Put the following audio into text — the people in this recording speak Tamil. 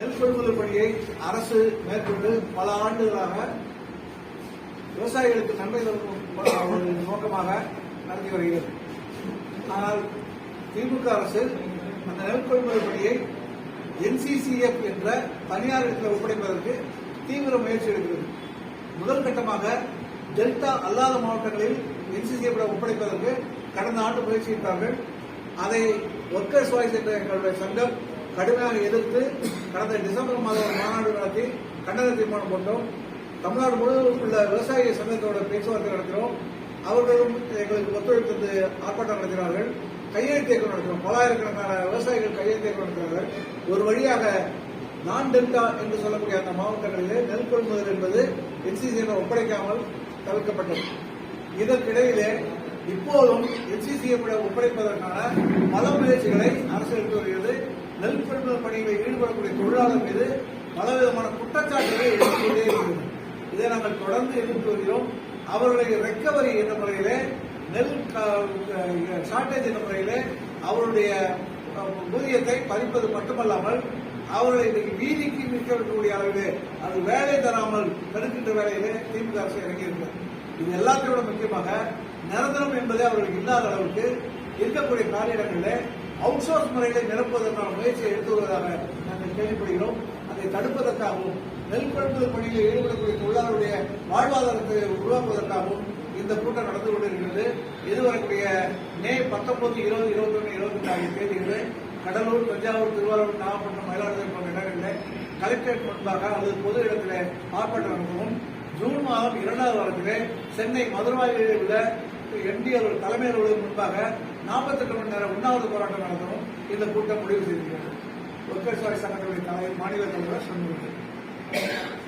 நெல் கொள்முதல் பணியை அரசு மேற்கொண்டு பல ஆண்டுகளாக விவசாயிகளுக்கு நன்மை தரும் ஒரு நோக்கமாக நடத்தி வருகிறது. ஆனால் திமுக அரசு அந்த நெல் கொள்முதல் பணியை என்சிசிஎஃப் என்ற தனியார் இடத்தில் ஒப்படைப்பதற்கு தீவிர முயற்சி எடுக்கிறது. முதல் கட்டமாக டெல்டா அல்லாத மாவட்டங்களில் என்சிசிஎஃப் ஒப்படைப்பதற்கு கடந்த ஆண்டு முயற்சியிட்டார்கள். அதை ஒர்க்கர்ஸ் வாய்ஸ் என்ற எங்களுடைய சங்கம் கடுமையாக எதிர்த்து கடந்த டிசம்பர் மாதம் மாநாடு நடத்தி கண்டன தீர்மானம் போட்டோம். தமிழ்நாடு முழுவதும் உள்ள விவசாய சங்கத்தோட பேச்சுவார்த்தை நடத்தினோம் அவர்களும் எங்களுக்கு ஒத்துழைப்பு தந்து ஆர்ப்பாட்டம் நடத்தினார்கள். கையெழுத்து இயக்கம் நடத்தினோம் பலாயிரக்கணக்கான விவசாயிகள் கையெழுத்து இயக்கம் நடத்தினார்கள் ஒரு வழியாக நான் டெல்டா என்று சொல்லக்கூடிய அந்த மாவட்டங்களிலே நெல் கொள்முதல் என்பது என்சிசியில் ஒப்படைக்காமல் தவிர்க்கப்பட்டது. இதற்கிடையிலே இப்போதும் என்சிசிஎம் ஒப்படைப்பதற்கான பல முயற்சிகளை அரசு எடுத்து வருகிறது. பணிகளில் ஈடுபடக்கூடிய தொழிலாளர் மீது பலவிதமான குற்றச்சாட்டுகளை எடுத்துக்கொண்டே இருக்கிறது இதை நாங்கள் தொடர்ந்து எடுத்து வருகிறோம். அவருடைய ரெக்கவரி என்ற முறையிலே நெல் ஷார்டேஜ் என்ற முறையிலே அவருடைய ஊதியத்தை பறிப்பது மட்டுமல்லாமல் அவர்களை இன்னைக்கு வீதிக்கு நிற்கக்கூடிய அளவிலே அது வேலை தராமல் தடுக்கின்ற வேலையிலே திமுக அரசு இறங்கியிருக்கிறது. இது எல்லாத்தையும் விட முக்கியமாக நிரந்தரம் என்பதே அவர்களுக்கு இல்லாத அளவுக்கு இருக்கக்கூடிய காலியிடங்களில் அவுட் சோர்ஸ் முறைகளை நிரப்புவதற்கான முயற்சியை எடுத்து வருவதாக நாங்கள் கேள்விப்படுகிறோம். அதை தடுப்பதற்காகவும் நெல் கொள்முதல் பணியில் ஈடுபடக்கூடிய தொழிலாளருடைய வாழ்வாதாரத்தை உருவாக்குவதற்காகவும் இந்த கூட்டம் நடந்து கொண்டிருக்கிறது. இது வரக்கூடிய மே பத்தொன்பது இருபது இருபத்தி ஒன்று இருபத்தி ரெண்டு ஆகிய தேதிகளில் கடலூர் தஞ்சாவூர் திருவாரூர் நாகப்பட்டினம் மயிலாடுதுறை போன்ற இடங்களில் கலெக்டரேட் முன்பாக அல்லது பொது இடத்தில் ஆர்ப்பாட்டம் நடத்தவும் ஜூன் மாதம் இரண்டாவது வாரத்தில் சென்னை மதுரவாயிலில் உள்ள என்டிஆர் அவர்கள் தலைமை அலுவலகம் முன்பாக நாற்பத்தெட்டு மணி நேரம் உண்ணாவது போராட்டம் நடத்தவும் இந்த கூட்டம் முடிவு செய்திருக்கிறது. ஒர்க்கர்ஸ் வாரி சங்கத்துடைய தலைவர் மாநில தலைவர் சொன்னது